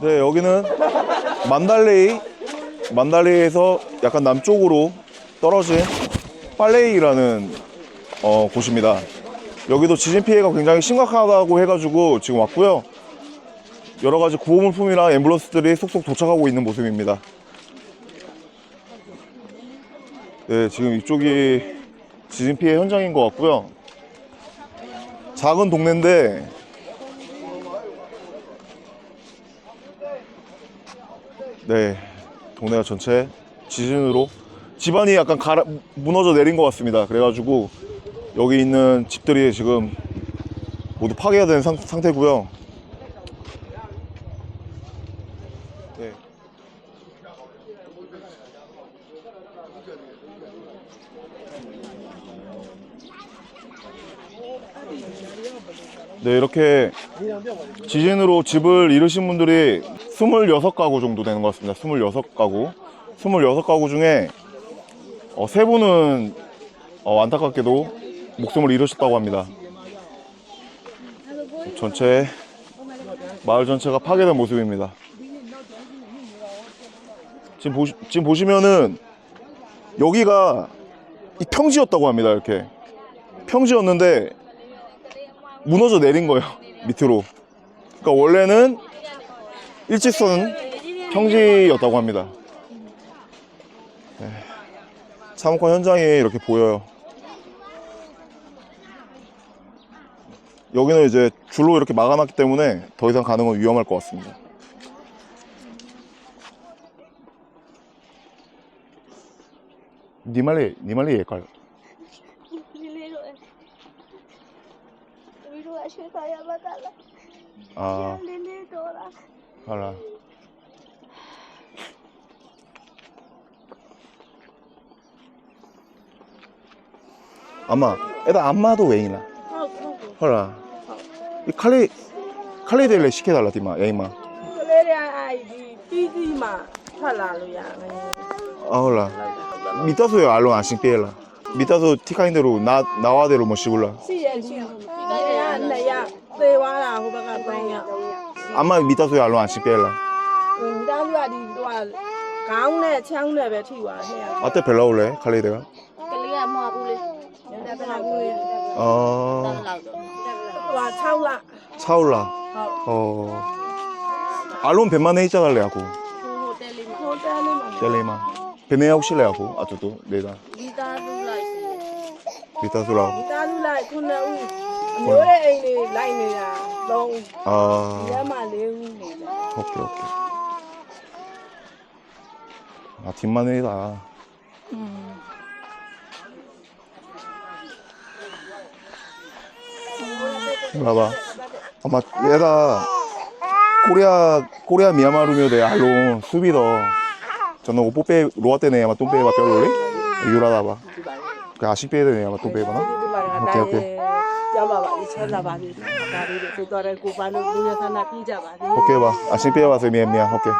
네, 여기는 만달레이, 만달레이에서 약간 남쪽으로 떨어진 빨레이라는 어, 곳입니다. 여기도 지진 피해가 굉장히 심각하다고 해가지고 지금 왔고요. 여러 가지 구호물품이랑 앰뷸런스들이 속속 도착하고 있는 모습입니다. 네, 지금 이쪽이 지진 피해 현장인 것 같고요. 작은 동네인데 네, 동네가 전체 지진으로 집안이 약간 가라, 무너져 내린 것 같습니다. 그래가지고 여기 있는 집들이 지금 모두 파괴가 된 상, 상태고요. 네. 네, 이렇게 지진으로 집을 잃으신 분들이 26가구 정도 되는 것 같습니다. 26가구. 26가구 중에 어, 세 분은 어, 안타깝게도 목숨을 잃으셨다고 합니다. 전체 마을 전체가 파괴된 모습입니다. 지금, 보시, 지금 보시면은 여기가 이 평지였다고 합니다. 이렇게 평지였는데 무너져 내린 거예요. 밑으로. 그러니까 원래는 일직선 평지였다고 합니다. 네. 사무관 현장이 이렇게 보여요. 여기는 이제 줄로 이렇게 막아놨기 때문에 더 이상 가는 건 위험할 것 같습니다. 니말리, 니말리 얘일까요? 아. 봐라. 엄마 애다 안마도 왜이나? 허라. 이 칼레 칼레 데레 시켜달라 디마 야이마. 아 허라. 미타소요 알로 안싱 빼라. 미타소 티카인데로 나와대로 뭐 시불라. အမမိသားစုရလုံးအရှိပြဲလားမိသားစုကဒီဟိုကခေါင်းနဲ့ချောင်းနဲ့ပဲထိသွားတယ်ဟဲ့အသက်ဘယ်လောက်လဲခလေးတက်ကကလေးကမဟုတ်ဘူးလေတက်တာဘူးလေအော်ဟိုက6လ6လဟုတ်ဩအလုံးဘယ်မှာနေကြလဲအခုဟိုတယ်လေးမှာဟိုတယ်လေးမှာတယ်လေးမှာဘယ်နေရောက်ရှိလဲအခုအတူတူလေးသားမိသားစုလိုက်မိသားစုလားမိသားစုလိုက်ခုနှစ်ဦးမျိုးရဲ့အိမ်လေးလိုက်နေတာ 3ဦး 아 ဒီထဲမှာ4ဦးနေတယ် 오케이 오케이. 아 뒷마늘이다. 봐봐. 아마 얘가 코리아 코리아 미야마루묘데 알로 수비더 저는 오뽀빼 로아떼네 아마 똥빼가 뼈로리 유라다봐. 그 아식빼네 아마 똥빼가나. ဒီမှာကတိုင်းရော မ်းပါပါလေချမ်းသာပါစေဒါလေးတွေဆိုတော့ကိုပါလို့လူရဆန္ဒပြကြပါစေโอเคပါအရှင်ပြပါဆွေမြေမြေဟုတ်ကဲ့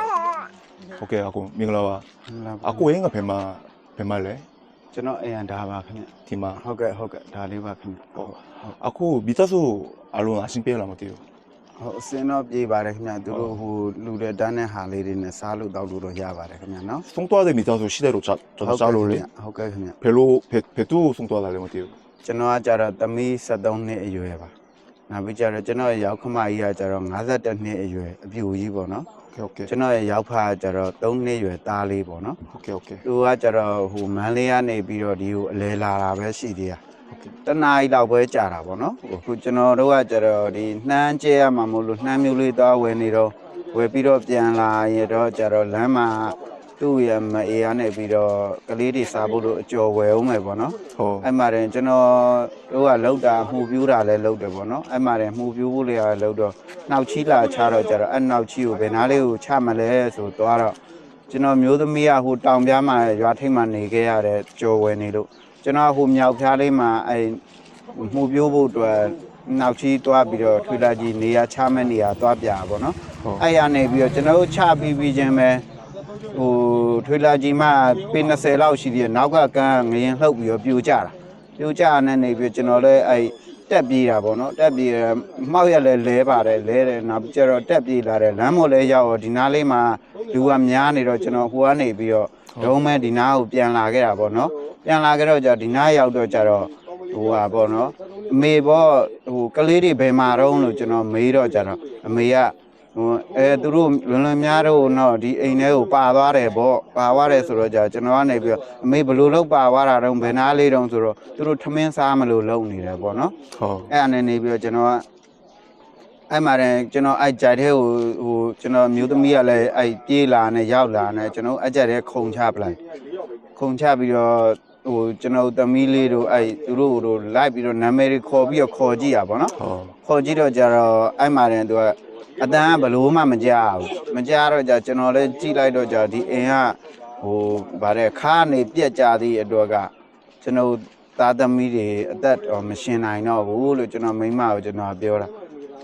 ဟုတ်ကဲ့အကိုမင်္ဂလာပါအကိုရင်းကဖယ်မှာဖယ်မှာလဲကျွန်တော်အရန်ဒါပါခင်ဗျဒီမှာဟုတ်ကဲ့ဟုတ်ကဲ့ဒါလေးပါခင်ဗျဟုတ်အကိုမိသားစုအလုံးအရှင်ပြလာမသိဘူးဟုတ်အစင်းတော့ပြေးပါတယ်ခင်ဗျသူတို့ဟိုလူတွေတန်းတဲ့ဟာလေးတွေနဲ့စားလို့တောက်လို့တော့ရပါတယ်ခင်ဗျနော်ဆုံးသွားတဲ့မိသားစုရှိတယ်လို့ကျွန်တော်စားလို့လေဟုတ်ကဲ့ခင်ဗျဘယ်လိုဘယ်သူ့ဆုံးသွားတာလဲမသိဘူး ကျွန်တော်ကကြတော့သမီး73နှစ်အရွယ်ပါနောက်ပြီးကြတော့ကျွန်တော်ရဲ့ရောက်ခမကြီးကကြတော့52နှစ်အရွယ်အပြူကြီးပေါ့နော်โอเคကျွန်တော်ရဲ့ရောက်ဖားကြတော့3နှစ်ရွယ်သားလေးပေါ့နော်โอเคโอเคသူကကြတော့ဟိုမန်းလေးကနေပြီးတော့ဒီကိုအလဲလာတာပဲရှိသေးတာတနားရီလောက်ပဲကြာတာပေါ့နော်အခုကျွန်တော်တို့ကကြတော့ဒီနှမ်းကျဲရမှာမို့လို့နှမ်းမျိုးလေးသွားဝယ်နေတော့ဝယ်ပြီးတော့ပြန်လာရတော့ကြတော့လမ်းမှာ သူ့ရဲ့မအေးရနေပြီးတော့ကလေးတွေစားဖို့လို့အကျော်ဝယ်အောင်မယ်ပေါ့နော် 어. အဲ့မှာတင်ကျွန်တော်တို့ကလောက်တာမှုပြူးတာလည်းလောက်တယ်ပေါ့နော်အဲ့မှာတင်မှုပြူးဖို့လည်းလောက်တော့နှောက်ချီလာချတော့ကြတော့အဲ့နှောက်ချီကိုဘယ်နားလေးကိုချမလဲဆိုတော့တော့ကျွန်တော်မျိုးသမီးကဟိုတောင်ပြားမှာရွာထိပ်မှာနေခဲ့ရတဲ့ကြော်ဝယ်နေလို့ကျွန်တော်ဟိုမြောက်ဖြားလေးမှာအဲ့မှုပြိုးဖို့အတွက်နောက်ချီတွားပြီးတော့ထွေလာကြီးနေရာချမဲ့နေရာတွားပြပါတော့ဟုတ်အဲ့ရနေပြီးတော့ကျွန်တော်တို့ချပြီးပြီးချင်းပဲ ဟိုထွေလာကြီးမှပေ20လောက်ရှိသေးတယ်နောက်ကကန်းငရင်လှုပ်ပြီးတော့ပြိုကျတာပြိုကျတဲ့နေပြီးတော့ကျွန်တော်လည်းအဲ့တတက်ပြေးတာပေါ့နော်တက်ပြေးတယ်မှောက်ရလဲလဲပါတယ်လဲတယ်နောက်ပြီးကျတော့တက်ပြေးလာတယ်လမ်းမော်လဲရောက်တော့ဒီနားလေးမှာလူကများနေတော့ကျွန်တော်ဟိုကနေပြီးတော့ဒုံးမဲ့ဒီနားကိုပြန်လာခဲ့တာပေါ့နော်ပြန်လာခဲ့တော့ကျဒီနားရောက်တော့ကျတော့ဟိုဟာပေါ့နော်အမေပေါ့ဟိုကလေးတွေဘယ်မှာတော့လို့ကျွန်တော်မေးတော့ကျတော့အမေကဟို အဲသူတို့လွန်လွန်များတော့တော့ဒီအိမ်ထဲကိုပါသွားတယ်ပေါ့ပါသွားတယ်ဆိုတော့ကျကျွန်တော်ကနေပြီးတော့အမေဘယ်လိုလုပ်ပါသွားတာတော့ဘယ်နားလေးတုံးဆိုတော့သူတို့ထမင်းစားမလို့လုပ်နေတယ်ပေါ့နော်ဟုတ်အဲ့အနေနေပြီးတော့ကျွန်တော်ကအဲ့မှာတည်းကျွန်တော်အဲ့ကြိုက်တဲ့ဟိုဟိုကျွန်တော်မျိုးသမီးကလည်းအဲ့ပြေးလာနဲ့ရောက်လာနဲ့ကျွန်တော်အဲ့ကြိုက်တဲ့ခုံချပလိုက်ခုံချပြီးတော့ဟိုကျွန်တော်သမီးလေးတို့အဲ့သူတို့တို့လိုက်ပြီးတော့နာမည်တွေခေါ်ပြီးတော့ခေါ်ကြည့်ရပါတော့ဟုတ်ခေါ်ကြည့်တော့ကြတော့အဲ့မှာတည်းသူက အတန်းကဘလို့မှမကြောက်ဘူးမကြောက်တော့ကြကျွန်တော်လည်းကြည့်လိုက်တော့ကြဒီအင်ကဟိုဗါတဲ့ခါနေပြက်ကြသည့်အတွက်ကကျွန်တော်သားသမီးတွေအသက်တော့မရှင်နိုင်တော့ဘူးလို့ကျွန်တော်မိမကိုကျွန်တော်ပြောတာ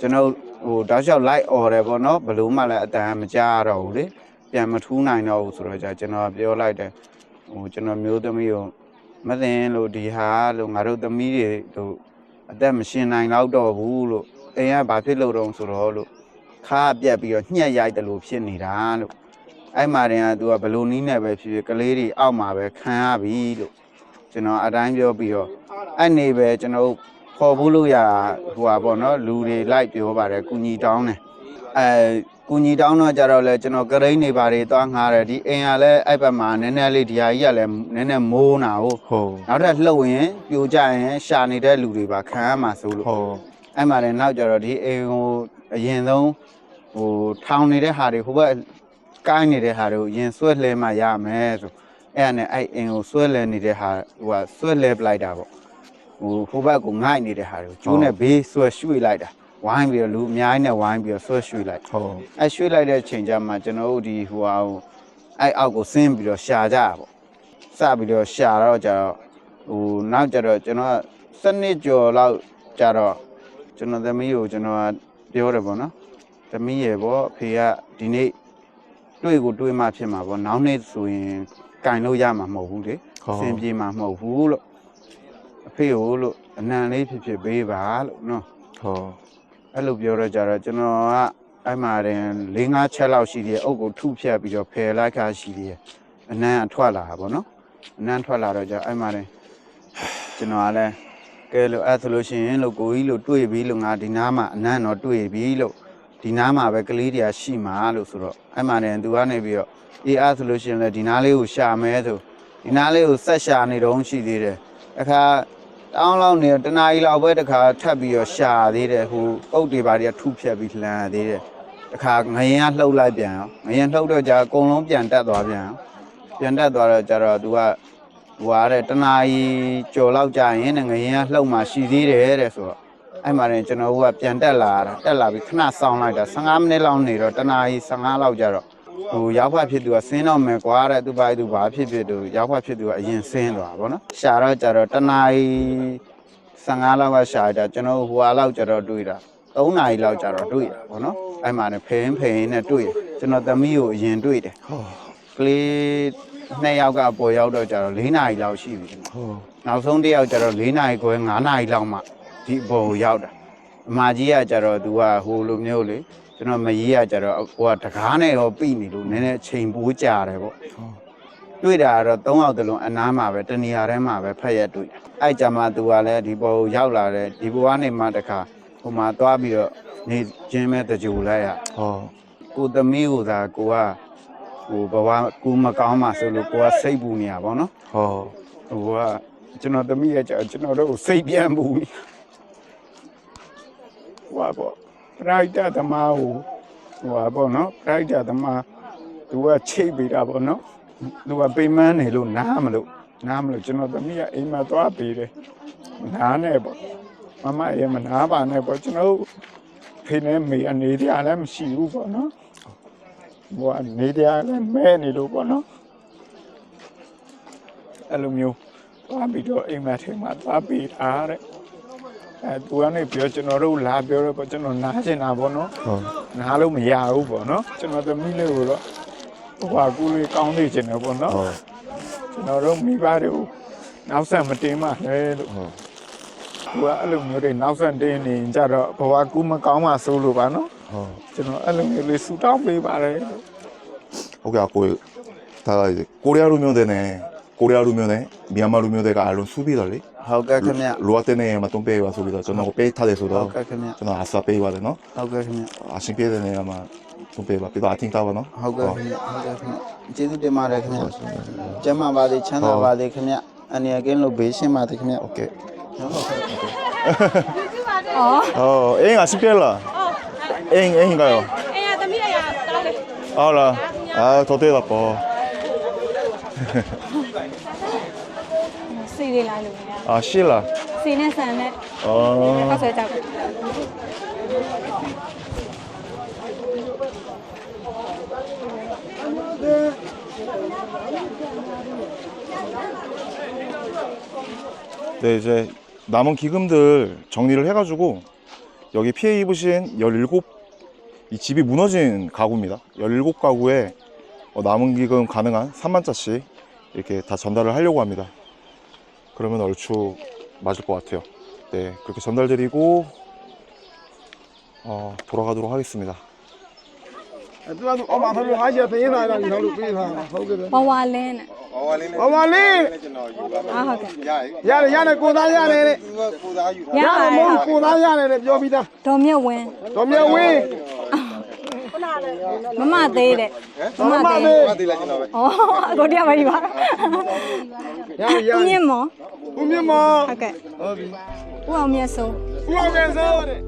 ကျွန်တော်ဟိုတောက်လျှောက်လိုက်អော်တယ်ပေါ့နော်ဘလို့မှလည်းအတန်းမကြောက်တော့ဘူးလေပြန်မထူးနိုင်တော့ဘူးဆိုတော့ကြကျွန်တော်ပြောလိုက်တယ်ဟိုကျွန်တော်မျိုးသမီးကိုမသိရင်လို့ဒီဟာလို့ငါတို့သမီးတွေတို့အသက်မရှင်နိုင်တော့တော့ဘူးလို့အိမ်ကဘာဖြစ်လို့တော့ဆိုတော့လို့ ခါပြက်ပြီးတော့ညှက်ရိုက်တယ်လို့ဖြစ်နေတာလို့အဲ့မှာတည်းကသူကဘလို့နီးနေပဲဖြစ်ဖြစ်ကလေးတွေအောက်မှာပဲခံရပြီလို့ကျွန်တော်အတိုင်းပြောပြီးတော့အဲ့နေပဲကျွန်တော်ခေါ်ဖို့လို့ရဟိုပါပေါ့နော်လူတွေလိုက်ပြောပါတယ်ကုညီတောင်းတယ်အဲကုညီတောင်းတော့ကြတော့လဲကျွန်တော်ကရိန်းနေပါတယ်သွားငှားတယ်ဒီအိမ်ကလည်းအဲ့ဘက်မှာနည်းနည်းလေးဒီဟာကြီးကလည်းနည်းနည်းမိုးနာဟုတ်ဟုတ်နောက်ထပ်လှုပ်ရင်ပြိုကျရင်ရှာနေတဲ့လူတွေပါခံရမှာဆိုလို့ဟုတ် အဲ့မှာလည်းနောက်ကြတော့ဒီအိမ်ကိုအရင်ဆုံးဟိုထောင်နေတဲ့ဟာတွေဟိုဘက်ကိုင်းနေတဲ့ဟာတွေကိုရင်ဆွဲလှဲမှရမယ်ဆိုအဲ့ဒါနဲ့အဲ့အိမ်ကိုဆွဲလှဲနေတဲ့ဟာဟိုကဆွဲလှဲပလိုက်တာပေါ့ဟိုဟိုဘက်ကိုငိုက်နေတဲ့ဟာတွေကိုကျိုးနဲ့ဘေးဆွဲရွှေ့လိုက်တာဝိုင်းပြီးတော့လူအများကြီးနဲ့ဝိုင်းပြီးတော့ဆွဲရွှေ့လိုက်ဟုတ်အဲ့ရွှေ့လိုက်တဲ့ချိန်ကျမှကျွန်တော်တို့ဒီဟိုဟာဟိုအဲ့အောက်ကိုဆင်းပြီးတော့ရှာကြတာပေါ့စပြီးတော့ရှာတော့ကြတော့ဟိုနောက်ကြတော့ကျွန်တော်ကစနစ်ကျော်လောက်ကြတော့ ကျွန်တော်သမီးကိုကျွန်တော်ကပြောတယ်ပေါ့နော်သမီးရေပေါ့အဖေကဒီနေ့တွေ့ကိုတွေ့မှဖြစ်မှာပေါ့နောက်နေ့ဆိုရင်ကင်လို့ရမှာမဟုတ်ဘူးလေအဆင်ပြေမှာမဟုတ်ဘူးလို့အဖေကိုလို့အနံလေးဖြစ်ဖြစ်ပေးပါလို့နော်ဟုတ်အဲ့လိုပြောတော့ကြတော့ကျွန်တော်ကအဲ့မှာတင်၄၅ချက်လောက်ရှိသေးတယ်အုပ်ကိုထုဖြတ်ပြီးတော့ဖယ်လိုက်ခါရှိသေးတယ်အနံအထွက်လာတာပေါ့နော်အနံထွက်လာတော့ကြအဲ့မှာတင်ကျွန်တော်ကလည်း ကဲလို့အဲ့ဆိုလို့ရှိရင်လို့ကိုကြီးလို့တွေ့ပြီလို့ငါဒီနားမှာအနံတော့တွေ့ပြီလို့ဒီနားမှာပဲကလေးတရားရှိမှာလို့ဆိုတော့အဲ့မှာတင်သူကနေပြီးတော့အေးအဲ့ဆိုလို့ရှိရင်လည်းဒီနားလေးကိုရှာမဲဆိုဒီနားလေးကိုဆက်ရှာနေတော့ရှိသေးတယ်အခါတောင်းလောက်နေတနားကြီးလောက်ပဲတခါထပ်ပြီးတော့ရှာသေးတယ်ဟိုအုတ်တွေပါတွေကထုဖြက်ပြီးလှမ်းရသေးတယ်တခါငရင်ကလှုပ်လိုက်ပြန်ရောငရင်လှုပ်တော့ကြာအကုန်လုံးပြန်တက်သွားပြန်ရောပြန်တက်သွားတော့ကျတော့သူက ဟိုအားတဲ့တနားကြီးကြော်လောက်ကြာရင်ငရင်ကလှုပ်မှရှိသေးတယ်တဲ့ဆိုတော့အဲ့မှာရင်ကျွန်တော်တို့ကပြန်တက်လာတာတက်လာပြီးခဏစောင်းလိုက်တာ15မိနစ်လောက်နေတော့တနားကြီး15လောက်ကြာတော့ဟိုရောက်ဖတ်ဖြစ်သူကဆင်းတော့မယ်ကွာတဲ့သူပါသူဘာဖြစ်ဖြစ်သူရောက်ဖတ်ဖြစ်သူကအရင်ဆင်းသွားပါဘောနော်ရှာတော့ကြတော့တနားကြီး15လောက်ကရှာကြကျွန်တော်ဟိုဟာလောက်ကြတော့တွေ့တာ3နာရီလောက်ကြတော့တွေ့တာဗောနော်အဲ့မှာねဖင်းဖင်းနဲ့တွေ့တယ်ကျွန်တော်သမီးကိုအရင်တွေ့တယ်ဟုတ်ကလေး နှစ်ယောက်ကပေါ်ရောက်တော့ကြတော့4နာရီလောက်ရှိပြီဟုတ်နောက်ဆုံးတစ်ယောက်ကြတော့4နာရီခွဲ5နာရီလောက်မှဒီအပေါ်ကိုရောက်တာအမကြီးကကြတော့သူကဟိုလိုမျိုးလေကျွန်တော်မကြီးကကြတော့ဟိုကတကားနဲ့ရောပြီနေလို့နည်းနည်းအချိန်ပိုးကြာတယ်ဗောတွေ့တာကတော့၃ယောက်တလုံးအနားမှာပဲတနေရာထဲမှာပဲဖက်ရက်တွေ့တယ်အဲ့ကြမှာသူကလည်းဒီပေါ်ကိုရောက်လာတယ်ဒီဘဝနေမှတခါဟိုမှာသွားပြီးတော့နေချင်းမဲ့တကြူလိုက်ရဟုတ်ကိုသမီးကိုသာကိုက ဟိုဘဝကူမကောင်းမှဆိုလို့ကိုကစိတ်ပူနေရပါတော့ဟုတ်ဟိုကကျွန်တော်သမီးရဲ့ကြာကျွန်တော်တို့ကိုစိတ်ပြန်ပူနေဟိုပါပေါ့ပရိုက်တာသမားကိုဟိုပါပေါ့နော်ပရိုက်တာသမားသူကချိတ်ပေးတာပေါ့နော်သူကပိမန်းနေလို့နားမလို့နားမလို့ကျွန်တော်သမီးကအိမ်မှာသွားပေးတယ်နားနဲ့ပေါ့မမရေမနာပါနဲ့ပေါ့ကျွန်တော်ဖေနဲ့မေအနေတရားလည်းမရှိဘူးပေါ့နော် ဟိုကနေတရားလည်းမဲနေလို့ပေါ့နော်အဲ့လိုမျိုးသွားပြီးတော့အိမ်မှာထဲမှာသွားပေးတာတဲ့အဲသူကနေပြောကျွန်တော်တို့လာပြောတော့ပေါ့ကျွန်တော်နားချင်တာပေါ့နော်ဟုတ်နားလို့မရဘူးပေါ့နော်ကျွန်တော်သမီးလေးကိုတော့ဟိုဟာကူလေးကောင်းနေချင်တယ်ပေါ့နော်ဟုတ်ကျွန်တော်တို့မိဘတွေကိုနောက်ဆက်မတင်ပါနဲ့လို့ဟုတ်ကိုကအဲ့လိုမျိုးတွေနောက်ဆက်တင်းနေကြတော့ဘဝကူးမကောင်းမှဆိုလို့ပါနော် ဟုတ်ကျွန်တော်အဲ့လိုမျိုးလေးဆူတောင်းပေးပါတယ်လို့ဟုတ်ကဲ့ကိုဒါကိုရီးယားလူမျိုးတွေနဲ့ကိုရီးယားလူမျိုးတွေမြန်မာလူမျိုးတွေကအလုံးစုပြီးတော့လေဟုတ်ကဲ့ခင်ဗျလိုအပ်တဲ့နေရာမှာတုံးပေးပါဆိုပြီးတော့ကျွန်တော်ပေးထားတယ်ဆိုတော့ဟုတ်ကဲ့ခင်ဗျကျွန်တော်အစားပေးပါတယ်နော်ဟုတ်ကဲ့ခင်ဗျအရှင်ပေးတဲ့နေရာမှာတုံးပေးပါပြီးတော့အထင်တာပါနော်ဟုတ်ကဲ့ခင်ဗျဟုတ်ကဲ့ခင်ဗျကျေးဇူးတင်ပါတယ်ခင်ဗျကျမ်းမာပါစေချမ်းသာပါစေခင်ဗျအနေရကင်းလို့ဘေးရှင်းပါစေခင်ဗျโอเคဟုတ်ကဲ့ကျေးဇူးပါတယ်ဩအေးငါရှင်ပြလား en, en gayo. En, también allá, tarde. Hola. Ah, todo da po. Sí, de la luna. Ah, sí la. Sí, en esa, ¿no? Oh. Paso de taco. 네, 이제 남은 기금들 정리를 해가지고 여기 피해 입으신 17 이 집이 무너진 가구입니다. 17가구에 어, 남은 기금 가능한 3만짜씩 이렇게 다 전달을 하려고 합니다. 그러면 얼추 맞을 것 같아요. 네, 그렇게 전달드리고 어, 돌아가도록 하겠습니다. သူကအော်မှာဖလို့အားရသိနေတာလည်းကျွန်တော်တို့ပေးထားတာဟုတ်ကဲ့ ဘဝလင်းနဲ့ ဘာမလေး အားဟုတ်ကဲ့ ရတယ်ရတယ်ကိုသားရတယ်တဲ့ ရ ရ ပါ တယ် တ မို့ ယ် ကိုသားရတယ်တဲ့ပြောပြီးသား ဒေါ်မြတ်ဝင်း တော်မြဝင်း မမသေးတဲ့မမသေးဩအကိုတရားမကြီးပါရရဦးမြင့်မော်ဦးမြမဟုတ်ကဲ့ဟုတ်ပြီဦးအောင်မြတ်စိုးဦးအောင်ပြန်စိုးတဲ့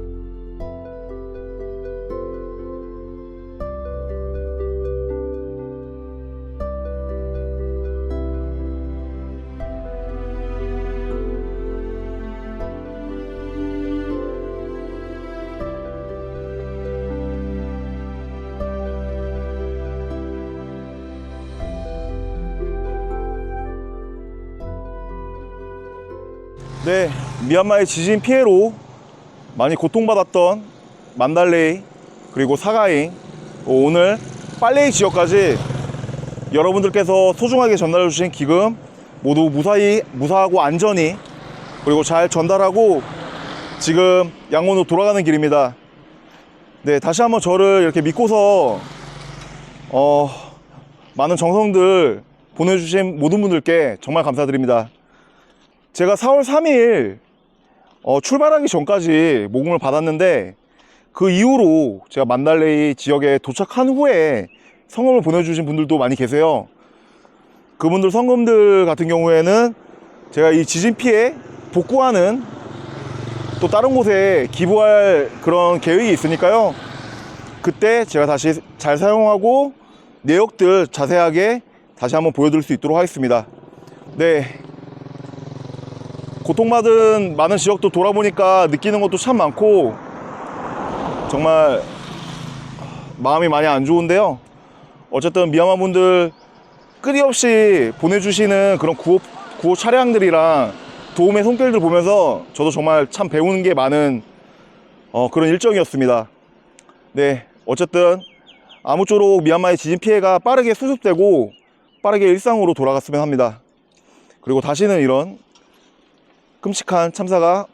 네, 미얀마의 지진 피해로 많이 고통받았던 만달레이 그리고 사가잉 어, 오늘 빨레이 지역까지 여러분들께서 소중하게 전달해 주신 기금 모두 무사히 무사하고 안전히 그리고 잘 전달하고 지금 양원으로 돌아가는 길입니다. 네, 다시 한번 저를 이렇게 믿고서 어, 많은 정성들 보내주신 모든 분들께 정말 감사드립니다. 제가 4월 3일 어, 출발하기 전까지 모금을 받았는데 그 이후로 제가 만달레이 지역에 도착한 후에 성금을 보내주신 분들도 많이 계세요. 그분들 성금들 같은 경우에는 제가 이 지진 피해 복구하는 또 다른 곳에 기부할 그런 계획이 있으니까요. 그때 제가 다시 잘 사용하고 내역들 자세하게 다시 한번 보여드릴 수 있도록 하겠습니다. 네. 고통받은 많은 지역도 돌아보니까 느끼는 것도 참 많고 정말 마음이 많이 안 좋은데요. 어쨌든 미얀마 분들 끊임없이 보내주시는 그런 구호, 구호 차량들이랑 도움의 손길들 보면서 저도 정말 참 배우는 게 많은 어, 그런 일정이었습니다. 네, 어쨌든 아무쪼록 미얀마의 지진 피해가 빠르게 수습되고 빠르게 일상으로 돌아갔으면 합니다. 그리고 다시는 이런 끔찍한 참사가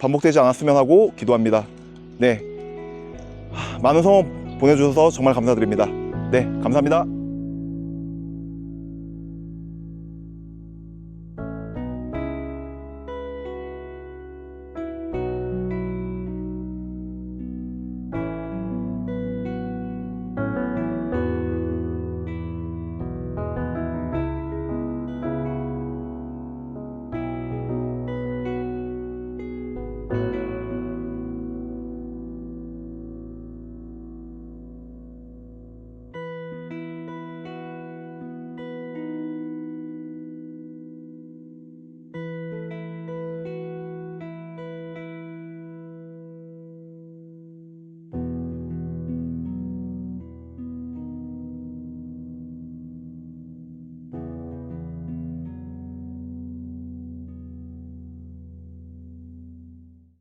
반복되지 않았으면 하고 기도합니다. 네. 하, 많은 성원 보내주셔서 정말 감사드립니다. 네, 감사합니다.